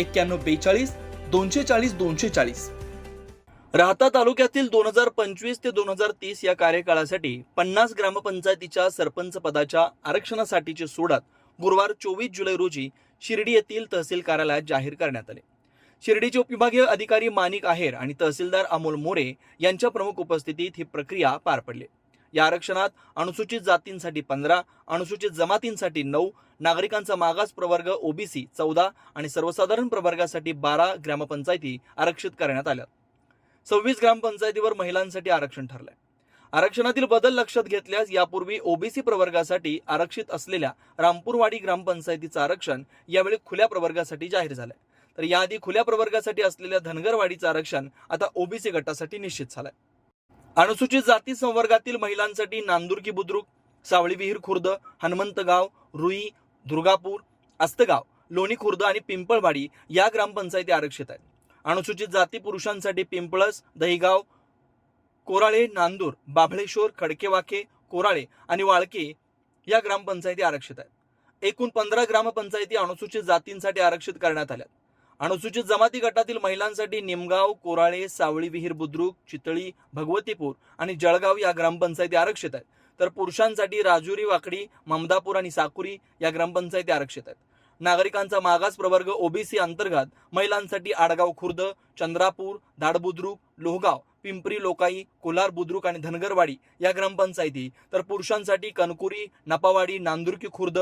एक्क्याण्णव बेचाळीस दोनशे चाळीस दोनशे चाळीस. राहता तालुक्यातील दोन हजार पंचवीस ते दोन हजार तीस या कार्यकाळासाठी पन्नास ग्रामपंचायतीच्या सरपंच पदाच्या आरक्षणासाठीची सोडत गुरुवार चोवीस जुलै रोजी शिर्डी येथील तहसील कार्यालयात जाहीर करण्यात आले. शिर्डीचे उपविभागीय अधिकारी माणिक आहेर आणि तहसीलदार अमोल मोरे यांच्या प्रमुख उपस्थितीत ही प्रक्रिया पार पडली. या आरक्षणात अनुसूचित जातींसाठी पंधरा अनुसूचित जमातींसाठी नऊ नागरिकांचा मागास प्रवर्ग ओबीसी चौदा आणि सर्वसाधारण प्रवर्गासाठी बारा ग्रामपंचायती आरक्षित करण्यात आल्या. सव्वीस ग्रामपंचायतीवर महिलांसाठी आरक्षण ठरलंय. आरक्षणातील बदल लक्षात घेतल्यास यापूर्वी ओबीसी प्रवर्गासाठी आरक्षित असलेल्या रामपूरवाडी ग्रामपंचायतीचं आरक्षण यावेळी खुल्या प्रवर्गासाठी जाहीर झालंय. तर याआधी खुल्या प्रवर्गासाठी असलेल्या धनगरवाडीचं आरक्षण आता ओबीसी गटासाठी निश्चित झालंय. अनुसूचित जाती संवर्गातील महिलांसाठी नांदुर्की बुद्रुक सावळी विहीर खुर्द हनुमंतगाव रुई दुर्गापूर अस्तगाव लोणी खुर्द आणि पिंपळवाडी या ग्रामपंचायती आरक्षित आहेत. अनुसूचित जाती पुरुषांसाठी पिंपळस दहीगाव कोराळे नांदूर बाभळेश्वर खडकेवाके कोराळे आणि वाळके या ग्रामपंचायती आरक्षित आहेत. एकूण पंधरा ग्रामपंचायती अनुसूचित जातींसाठी आरक्षित करण्यात आल्या अनुसूचित जमाती गटातील महिलांसाठी निमगाव कोराळे सावळी विहीर बुद्रुक चितळी भगवतीपूर आणि जळगाव या ग्रामपंचायती आरक्षित आहेत. तर पुरुषांसाठी राजुरी वाकडी ममदापूर आणि साकुरी या ग्रामपंचायती आरक्षित आहेत. नागरिकांचा मागास प्रवर्ग ओबीसी अंतर्गत महिलांसाठी आडगाव खुर्द चंद्रापूर धाडबुद्रुक लोहगाव पिंपरी लोकाई कोलार बुद्रुक आणि धनगरवाडी या ग्रामपंचायती. तर पुरुषांसाठी कनकुरी नपावाडी नांदुर्की खुर्द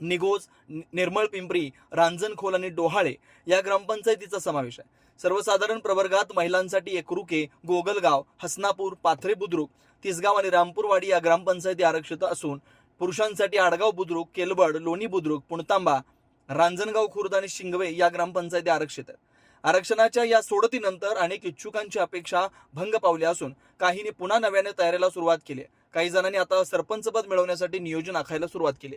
निगोज निर्मळ पिंपरी रांजणखोल आणि डोहाळे या ग्रामपंचायतीचा समावेश आहे. सर्वसाधारण प्रवर्गात महिलांसाठी एकरुके गोगलगाव हसनापूर पाथरे बुद्रुक तिसगाव आणि रामपूरवाडी या ग्रामपंचायती आरक्षित असून पुरुषांसाठी आडगाव बुद्रुक केलबड लोणी बुद्रुक पुणतांबा रांजणगाव खुर्द आणि शिंगवे या ग्रामपंचायती आरक्षित आहेत. आरक्षणाच्या या सोडतीनंतर अनेक इच्छुकांची अपेक्षा भंग पावली असून काहींनी पुन्हा नव्याने तयारीला सुरुवात केली काही जणांनी आता सरपंचपद मिळवण्यासाठी नियोजन आखायला सुरुवात केली